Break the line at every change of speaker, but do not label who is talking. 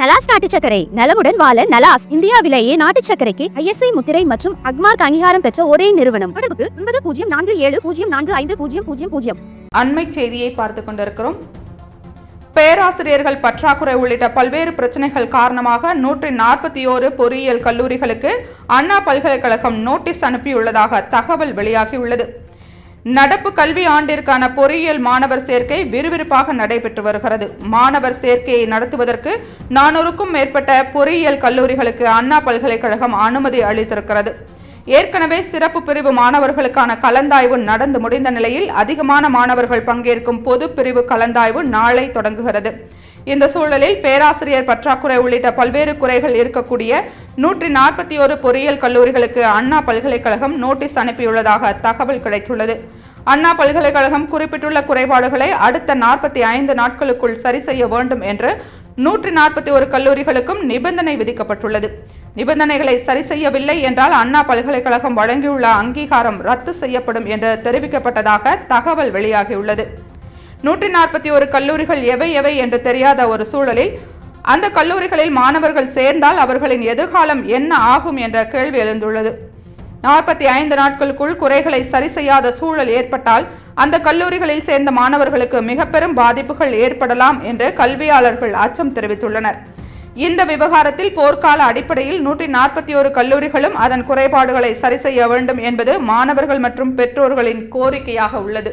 நலாஸ் நாட்டு சக்கரை நலமுடன் வாழ நலாஸ் இந்தியாவிலேயே நாட்டு சக்கரைக்கு ஐஎஸ்ஐ முத்திரை மற்றும் அக்மார்க் அங்கீகாரம் பெற்ற ஒரே நிறுவனம். தொடர்புக்கு ஒன்பது பூஜ்ஜியம் நான்கு ஏழு பூஜ்ஜியம் நான்கு ஐந்து பூஜ்ஜியம் பூஜ்ஜியம் பூஜ்ஜியம்.
அண்மை செய்தியை பார்த்து கொண்டிருக்கிறோம். பேராசிரியர்கள் பற்றாக்குறை உள்ளிட்ட பல்வேறு பிரச்சனைகள் காரணமாக நூற்றி நாற்பத்தி ஓரு பொறியியல் கல்லூரிகளுக்கு அண்ணா பல்கலைக்கழகம் நோட்டீஸ் அனுப்பியுள்ளதாக தகவல் வெளியாகியுள்ளது. நடப்பு கல்வி ஆண்டிற்கான பொறியியல் மாணவர் சேர்க்கை விறுவிறுப்பாக நடைபெற்று வருகிறது. மாணவர் சேர்க்கையை நடத்துவதற்கு நானூறுக்கும் மேற்பட்ட பொறியியல் கல்லூரிகளுக்கு அண்ணா பல்கலைக்கழகம் அனுமதி அளித்திருக்கிறது. ஏற்கனவே சிறப்பு பிரிவு மாணவர்களுக்கான கலந்தாய்வு நடந்து முடிந்த நிலையில் அதிகமான மாணவர்கள் பங்கேற்கும் பொது பிரிவு கலந்தாய்வு நாளை தொடங்குகிறது. இந்த சூழலில் பேராசிரியர் பற்றாக்குறை உள்ளிட்ட பல்வேறு குறைகள் இருக்கக்கூடிய நூற்றி நாற்பத்தி ஒரு பொறியியல் கல்லூரிகளுக்கு அண்ணா பல்கலைக்கழகம் நோட்டீஸ் அனுப்பியுள்ளதாக தகவல் கிடைத்துள்ளது. அண்ணா பல்கலைக்கழகம் குறிப்பிட்டுள்ள குறைபாடுகளை அடுத்த நாற்பத்தி ஐந்து நாட்களுக்குள் சரி செய்ய வேண்டும் என்று நூற்றி நாற்பத்தி ஒரு கல்லூரிகளுக்கும் நிபந்தனை விதிக்கப்பட்டுள்ளது. நிபந்தனைகளை சரி செய்யவில்லை என்றால் அண்ணா பல்கலைக்கழகம் வழங்கியுள்ள அங்கீகாரம் ரத்து செய்யப்படும் என்று தெரிவிக்கப்பட்டதாக தகவல் வெளியாகியுள்ளது. நூற்றி நாற்பத்தி ஒரு கல்லூரிகள் எவை எவை என்று தெரியாத ஒரு சூழலில் அந்த கல்லூரிகளில் மாணவர்கள் சேர்ந்தால் அவர்களின் எதிர்காலம் என்ன ஆகும் என்ற கேள்வி எழுந்துள்ளது. நாற்பத்தி ஐந்து நாட்களுக்குள் குறைகளை சரி செய்யாத சூழல் ஏற்பட்டால் அந்த கல்லூரிகளில் சேர்ந்த மாணவர்களுக்கு மிக பெரும் பாதிப்புகள் ஏற்படலாம் என்று கல்வியாளர்கள் அச்சம் தெரிவித்துள்ளனர். இந்த விவகாரத்தில் போர்க்கால அடிப்படையில் நூற்றி நாற்பத்தி ஒரு கல்லூரிகளும் அதன் குறைபாடுகளை சரி செய்ய வேண்டும் என்பது மாணவர்கள் மற்றும் பெற்றோர்களின் கோரிக்கையாக உள்ளது.